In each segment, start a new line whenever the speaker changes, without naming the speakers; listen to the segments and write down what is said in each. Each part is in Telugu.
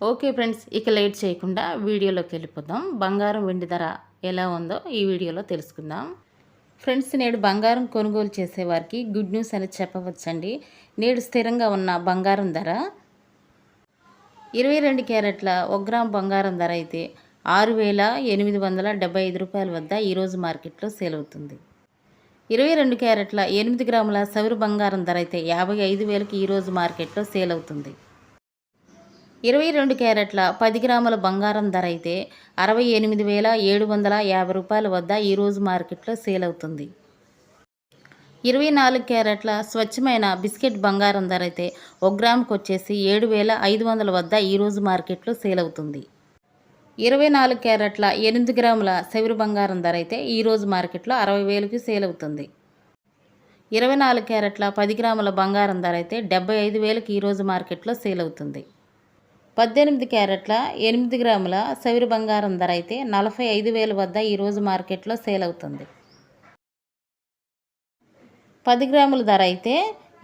ఓకే ఫ్రెండ్స్ ఇక లేట్ చేయకుండా వీడియోలోకి వెళ్ళిపోదాం. బంగారం వెండి ధర ఎలా ఉందో ఈ వీడియోలో తెలుసుకుందాం. ఫ్రెండ్స్ నేడు బంగారం కొనుగోలు చేసేవారికి గుడ్ న్యూస్ అని చెప్పవచ్చండి. నేడు స్థిరంగా ఉన్న బంగారం ధర ఇరవై రెండు క్యారెట్ల ఒక గ్రామ్ బంగారం ధర అయితే ఆరు వేల ఎనిమిది వందల డెబ్బై ఐదు రూపాయల వద్ద ఈరోజు మార్కెట్లో సేల్ అవుతుంది. ఇరవై రెండు క్యారెట్ల ఎనిమిది గ్రాముల సౌరు బంగారం ధర అయితే యాభై ఐదు వేలకు ఈరోజు మార్కెట్లో సేల్ అవుతుంది. ఇరవై రెండు క్యారెట్ల పది గ్రాముల బంగారం ధర అయితే అరవై ఎనిమిది వేల ఏడు వందల యాభై రూపాయల వద్ద ఈరోజు మార్కెట్లో సేల్ అవుతుంది. ఇరవై నాలుగు క్యారెట్ల స్వచ్ఛమైన బిస్కెట్ బంగారం ధర అయితే ఒక గ్రాముకి వచ్చేసి ఏడు వేల ఐదు వందల వద్ద ఈరోజు మార్కెట్లో సేల్ అవుతుంది. ఇరవై నాలుగు క్యారెట్ల ఎనిమిది గ్రాముల సెవిరి బంగారం ధర అయితే ఈరోజు మార్కెట్లో అరవై వేలకి సేల్ అవుతుంది. ఇరవై నాలుగు క్యారెట్ల పది గ్రాముల బంగారం ధర అయితే డెబ్బై ఐదు వేలకు ఈరోజు మార్కెట్లో సేల్ అవుతుంది. పద్దెనిమిది క్యారెట్ల ఎనిమిది గ్రాముల సవిరి బంగారం ధర అయితే నలభై ఐదు వేల వద్ద ఈరోజు మార్కెట్లో సేల్ అవుతుంది. పది గ్రాముల ధర అయితే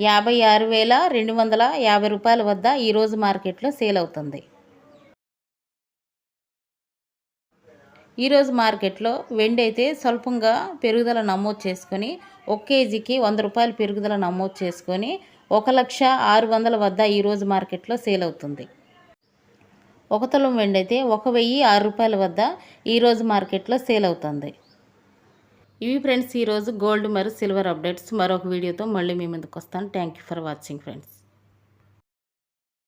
యాభై ఆరు వేల రెండు వందల యాభై రూపాయల వద్ద ఈరోజు మార్కెట్లో సేల్ అవుతుంది. ఈరోజు మార్కెట్లో వెండి అయితే స్వల్పంగా పెరుగుదల నమోదు చేసుకొని ఒక కేజీకి వంద రూపాయల పెరుగుదల నమోదు చేసుకొని ఒక లక్ష ఆరు వందల వద్ద ఈరోజు మార్కెట్లో సేల్ అవుతుంది. ఒక తులం వెండి అయితే ఒక వెయ్యి ఆరు రూపాయల వద్ద ఈరోజు మార్కెట్లో సేల్ అవుతుంది. ఇవి ఫ్రెండ్స్ ఈరోజు గోల్డ్ మరియు సిల్వర్ అప్డేట్స్. మరొక వీడియోతో మళ్ళీ మీ ముందుకు వస్తాను. Thank you for watching friends